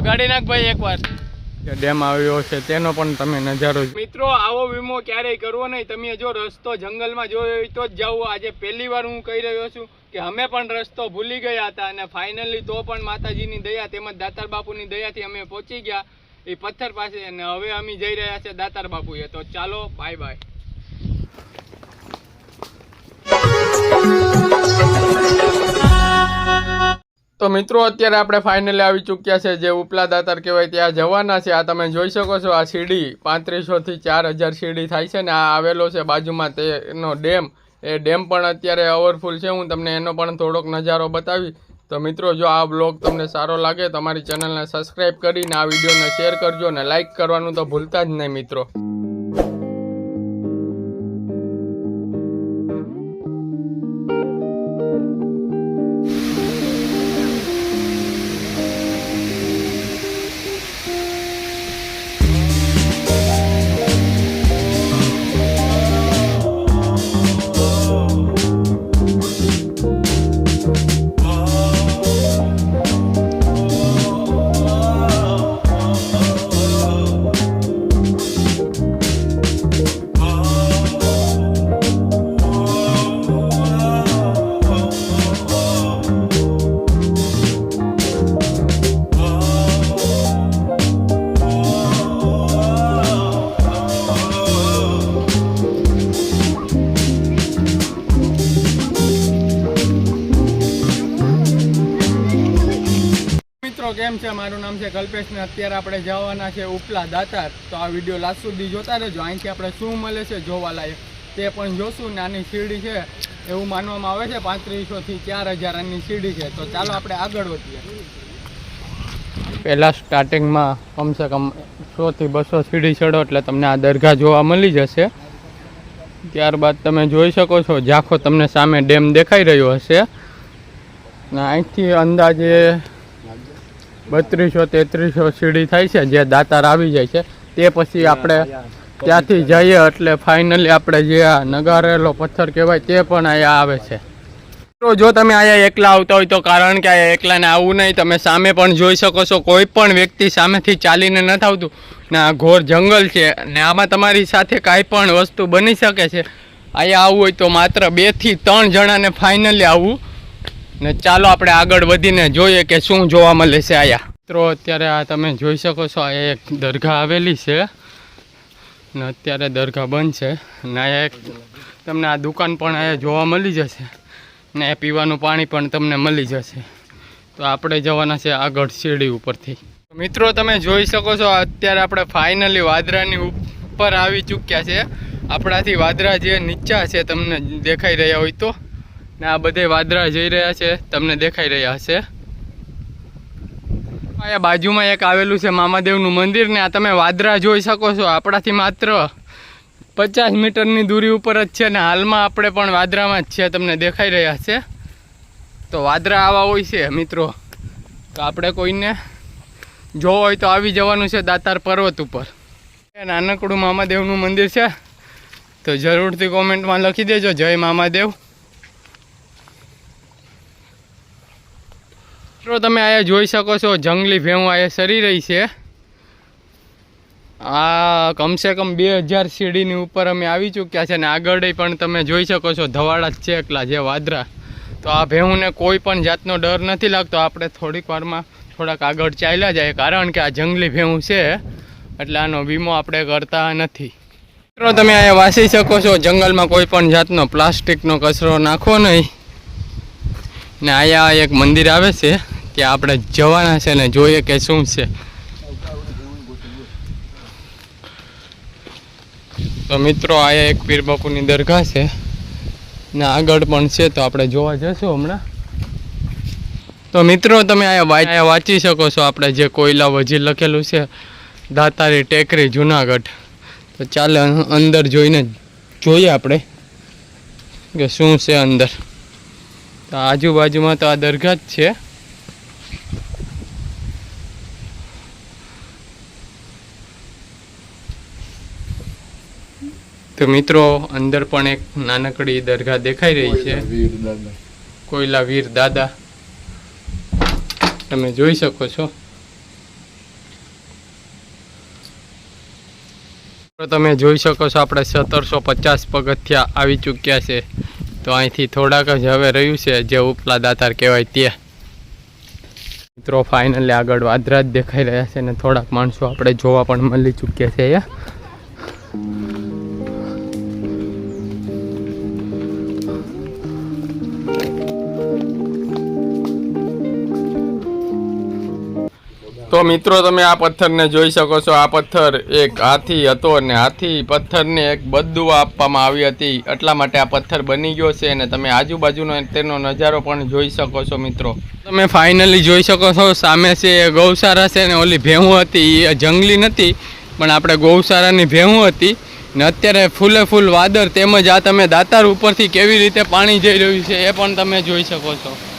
વગાડી નાખ ભાઈ એકવાર. ડેમ આવ્યો છે તેનો પણ તમે નજારો મિત્રો આવો વીમો ક્યારેય કરવો નહીં. તમે જો રસ્તો જંગલમાં જોયો હોય તો જ જાવ આજે પહેલી વાર હું કહી રહ્યો છું કે અમે પણ રસ્તો ભૂલી ગયા હતા અને ફાઇનલી તો પણ માતાજીની દયા તેમજ દાતાર બાપુની દયાથી અમે પહોંચી ગયા એ પથ્થર પાસે અને હવે અમે જઈ રહ્યા છે દાતાર બાપુએ. તો ચાલો બાય બાય તો મિત્રો, અત્યારે આપણે ફાઇનલી આવી ચૂક્યા છે જે ઉપલા દાતાર કહેવાય ત્યાં જવાના છે. આ તમે જોઈ શકો છો, આ સીડી પાંત્રીસોથી ચાર હજાર સીડી થાય છે ને આ આવેલો છે બાજુમાં તેનો ડેમ. એ ડેમ પણ અત્યારે ઓવરફુલ છે. હું તમને એનો પણ થોડોક નજારો બતાવી તો મિત્રો, જો આ બ્લોગ તમને સારો લાગે તો અમારી ચેનલને સબસ્ક્રાઈબ કરીને આ વિડીયોને શેર કરજો અને લાઇક કરવાનું તો ભૂલતા જ નહીં મિત્રો. છે, મારું નામ છે કલ્પેશ ને અત્યારે આપણે જવાના છે ઉપલા દાતાર. તો આ વીડિયો લાસ્ટ સુધી જોતા રહેજો. અહીંથી આપણે શું મળે છે જોવાલાયક તે પણ જોશું. નાની શીરડી છે, એવું માનવામાં આવે છે પાંત્રીસોથી ચાર હજારની સીડી છે. તો ચાલો આપણે આગળ વધીએ. પહેલાં સ્ટાર્ટિંગમાં કમસે કમ સોથી બસો સીડી ચડો એટલે તમને આ દરગાહ જોવા મળી જશે. ત્યારબાદ તમે જોઈ શકો છો, ઝાંખો તમને સામે ડેમ દેખાઈ રહ્યો હશે. અને અહીંથી અંદાજે બત્રીસો તેત્રીસો સીડી થાય છે જે દાતાર આવી જાય છે તે પછી આપણે ત્યાંથી જઈએ એટલે ફાઇનલી આપણે જે આ નગારેલો પથ્થર કહેવાય તે પણ અહીંયા આવે છે. મિત્રો જો તમે અહીંયા એકલા આવતા હોય તો કારણ કે અહીંયા એકલાને આવવું નહીં તમે સામે પણ જોઈ શકો છો કોઈ પણ વ્યક્તિ સામેથી ચાલીને નથી આવતું ને આ ઘોર જંગલ છે ને આમાં તમારી સાથે કાંઈ પણ વસ્તુ બની શકે છે. અહીંયા આવવું હોય તો માત્ર બેથી ત્રણ જણાને ફાઇનલી આવવું. ને ચાલો આપણે આગળ વધીને જોઈએ કે શું જોવા મળે છે આયા. મિત્રો, અત્યારે આ તમે જોઈ શકો છો, આ એક દરગાહ આવેલી છે. ને અત્યારે દરગાહ બંધ છે. ને આ એક તમને આ દુકાન પણ અહીંયા જોવા મળી જશે. ને પીવાનું પાણી પણ તમને મળી જશે. તો આપણે જવાના છે આગળ શેરડી ઉપરથી. મિત્રો, તમે જોઈ શકો છો, અત્યારે આપણે ફાઇનલી વાદરાની ઉપર આવી ચૂક્યા છે. આપણાથી વાદરા જે નીચા છે, તમને દેખાઈ રહ્યા હોય તો. ને આ બધે વાદળા જઈ રહ્યા છે, તમને દેખાઈ રહ્યા હશે. અહીંયા બાજુમાં એક આવેલું છે મામાદેવનું મંદિર ને આ તમે વાદળા જોઈ શકો છો, આપણાથી માત્ર પચાસ મીટરની દૂરી ઉપર જ છે ને હાલમાં આપણે પણ વાદરામાં જ છે, તમને દેખાઈ રહ્યા છે. તો વાદળા આવા હોય છે, મિત્રો. તો આપણે કોઈને જોવો હોય તો આવી જવાનું છે દાતાર પર્વત ઉપર. નાનકડું મામાદેવનું મંદિર છે. તો જરૂરથી કોમેન્ટમાં લખી દેજો, જય મામાદેવ. મિત્રો, તમે અહીંયા જોઈ શકો છો, જંગલી ભેવું અહીંયા સરી રહી છે. આ કમસે કમ બે હજાર સીડીની ઉપર અમે આવી ચૂક્યા છે અને આગળ પણ તમે જોઈ શકો છો, ધવાડા જ છે એકલા જે વાદરા. તો આ ભેહુંને કોઈ પણ જાતનો ડર નથી લાગતો. આપણે થોડીક વારમાં થોડાક આગળ ચાલ્યા જાય કારણ કે આ જંગલી ભેહું છે, એટલે આનો વીમો આપણે કરતા નથી. મિત્રો, તમે અહીંયા વાસી શકો છો, જંગલમાં કોઈ પણ જાતનો પ્લાસ્ટિકનો કચરો નાખો નહીં. ને અહીંયા એક મંદિર આવે છે. ત્યાં આપણે જવાના છે ને જોઈએ કે શું છે. તો મિત્રો, આ એક પીર દરગાહ છે. ને આગળ પણ છે, તો આપણે જોવા જશું હમણાં. તો મિત્રો, તમે અહીંયા વાંચી શકો છો આપણે જે કોયલા વજી લખેલું છે, દાતારી ટેકરી, જુનાગઢ. તો ચાલે અંદર જોઈને જોઈએ આપણે કે શું છે અંદર. તો આજુબાજુમાં તો આ દરગાહ જ છે. તો મિત્રો અંદર પણ એક નાનકડી દરગાહ દેખાઈ રહી છે. કોયલા વીર દાદા. તમે જોઈ શકો છો. તમે જોઈ શકો છો આપણે સત્તરસો પચાસ પગથિયા આવી ચૂક્યા છે. તો અહીંથી થોડાક જ હવે રહ્યું છે જે ઉપલા દાતાર કહેવાય તે. મિત્રો ફાઇનલી આગળ વાદરા જ દેખાઈ રહ્યા છે અને થોડાક માણસો આપણે જોવા પણ મળી ચૂક્યા છે અહીંયા. તો મિત્રો, તમે આ પથ્થરને જોઈ શકો છો. આ પથ્થર એક હાથી હતો અને હાથી પથ્થરને એક બદદુઆ આપવામાં આવી હતી. એટલા માટે આ પથ્થર બની ગયો છે અને તમે આજુબાજુનો તેનો નજારો પણ જોઈ શકો છો મિત્રો. તમે ફાઇનલી જોઈ શકો છો, સામે છે એ ગૌશાળા છે ને ઓલી ભેહું હતી. એ જંગલી નથી, પણ આપણે ગૌશાળાની ભેહું હતી. ને અત્યારે ફૂલે ફૂલ વાદળ તેમજ આ તમે દાતાર ઉપરથી કેવી રીતે પાણી જઈ રહ્યું છે એ પણ તમે જોઈ શકો છો.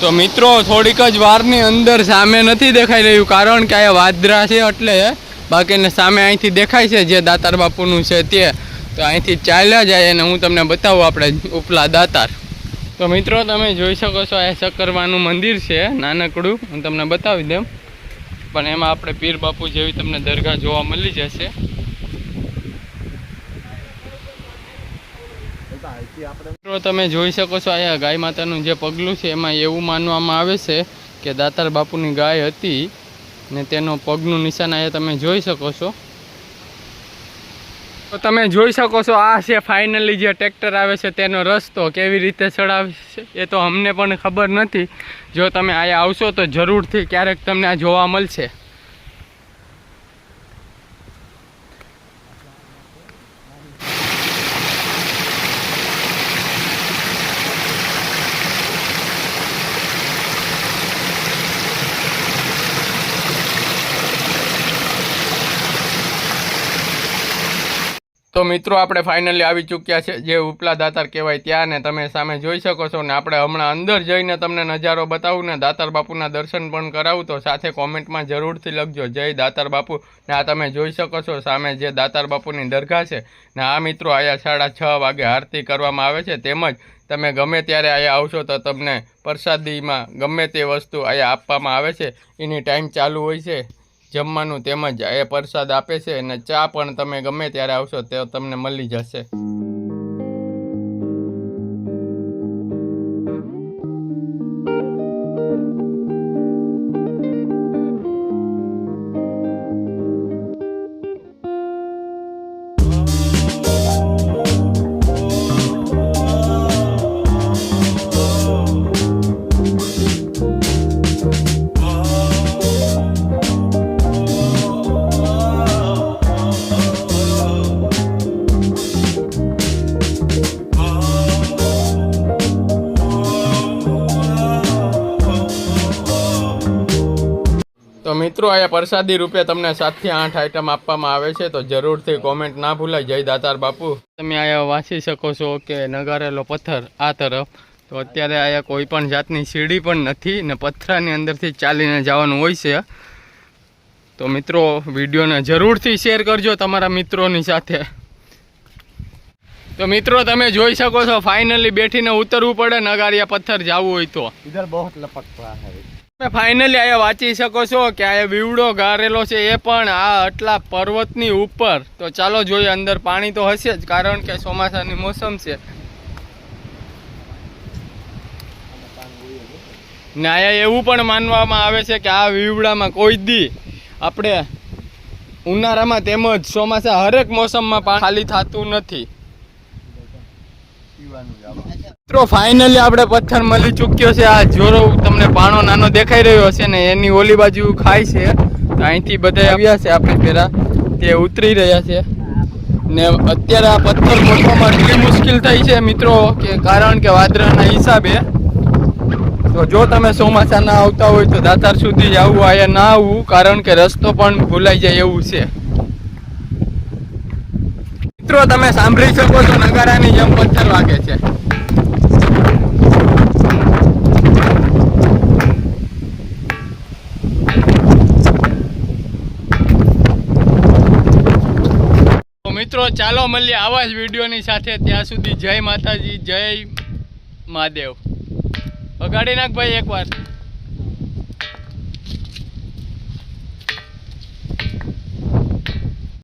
તો મિત્રો, થોડીક જ વારની અંદર સામે નથી દેખાઈ રહ્યું, કારણ કે આ વાદરા છે એટલે બાકીને સામે અહીંથી દેખાય છે જે દાતાર બાપુનું છે તે. તો અહીંથી ચાલ્યા જાય અને હું તમને બતાવું આપણે ઉપલા દાતાર. તો મિત્રો, તમે જોઈ શકો છો આ શક્કરવાનું મંદિર છે, નાનકડું. હું તમને બતાવી દઉં. પણ એમાં આપણે પીર બાપુ જેવી તમને દરગાહ જોવા મળી જશે. મિત્રો, તમે જોઈ શકો છો અહીંયા ગાય માતાનું જે પગલું છે, એમાં એવું માનવામાં આવે છે કે દાતાર બાપુની ગાય હતી ને તેનો પગનું નિશાન અહીંયા તમે જોઈ શકો છો. તો તમે જોઈ શકો છો, આ છે ફાઇનલી જે ટ્રેક્ટર આવે છે, તેનો રસ્તો કેવી રીતે ચડાવે છે એ તો અમને પણ ખબર નથી. જો તમે અહીંયા આવશો તો જરૂરથી ક્યારેક તમને આ જોવા મળશે. મિત્રો, આપણે ફાઇનલી આવી ચૂક્યા છે, જે ઉપલા દાતાર કહેવાય ત્યાં ને તમે સામે જોઈ શકો છો ને આપણે હમણાં અંદર જઈને તમને નજારો બતાવું ને દાતાર બાપુના દર્શન પણ કરાવું, તો સાથે કોમેન્ટમાં જરૂરથી લખજો. જય દાતાર બાપુ. ને આ તમે જોઈ શકો છો, સામે જે દાતાર બાપુની દરગાહ છે, ને આ મિત્રો અહીંયા સાડા છ વાગે આરતી કરવામાં આવે છે. તેમજ તમે ગમે ત્યારે અહીંયા આવશો, તો તમને પ્રસાદીમાં ગમે તે વસ્તુ અહીંયા આપવામાં આવે છે. એની ટાઈમ ચાલુ હોય છે. જમવાનું તેમજ એ પ્રસાદ આપે છે અને ચા પણ તમે ગમે ત્યારે આવશો તે તમને મળી જશે. મિત્રો, અહીંયા પ્રસાદી રૂપે તમને સાતથી આઠ આઈટમ આપવામાં આવે છે, તો જરૂરથી કોમેન્ટ ના ભૂલાય. જય દાતાર બાપુ. તમે અહીંયા વાંચી શકો છો કે નગારેલો પથ્થર આ તરફ. તો અત્યારે અહીંયા કોઈ પણ જાતની સીડી પણ નથી ને પથરાની અંદરથી ચાલીને જવાનું હોય છે. તો મિત્રો, વિડીયોને જરૂરથી શેર કરજો તમારા મિત્રોની સાથે. તો મિત્રો, તમે જોઈ શકો છો ફાઇનલી બેઠીને ઉતરવું પડે નગારિયા પથ્થર જવું હોય તો. બહુ લપક ફાઇનલી અહીંયા વાંચી શકો છો કે આ વિવડો ગારેલો છે, એ પણ આ આટલા પર્વતની ઉપર. તો ચાલો જોઈએ, અંદર પાણી તો હશે જ, કારણ કે ચોમાસાની મોસમ છે. ને અહીંયા એવું પણ માનવામાં આવે છે કે આ વિવડામાં કોઈ દી આપણે ઉનાળામાં તેમજ ચોમાસા હરેક મોસમમાં ખાલી થતું નથી. મિત્રો ફાઇનલી આપણે પથ્થર મળી ચૂક્યો છે. આ જોરો તમને પાણો નાનો દેખાઈ રહ્યો હશે ને એની ઓલી બાજુ ખાય છે. અહીંથી બધા આવ્યા છે આપણે પહેલા. તે ઉતરી રહ્યા છે. ને અત્યારે આ પથ્થર ગોઠવામાં એટલી મુશ્કેલ થઈ છે મિત્રો કે કારણ કે વાદળાના હિસાબે. તો જો તમે ચોમાસાના આવતા હોય તો દાતાર સુધી જ આવવું આયા ના આવવું કારણ કે રસ્તો પણ ભૂલાઈ જાય એવું છે. મિત્રો, તમે સાંભળી શકો છો નગારાની જેમ પથ્થર વાગે છે. મિત્રો, ચાલો મળીએ આવા જ વિડીયોની સાથે. ત્યાં સુધી જય માતાજી, જય મહાદેવ. વગાડી નાખ ભાઈ એકવાર.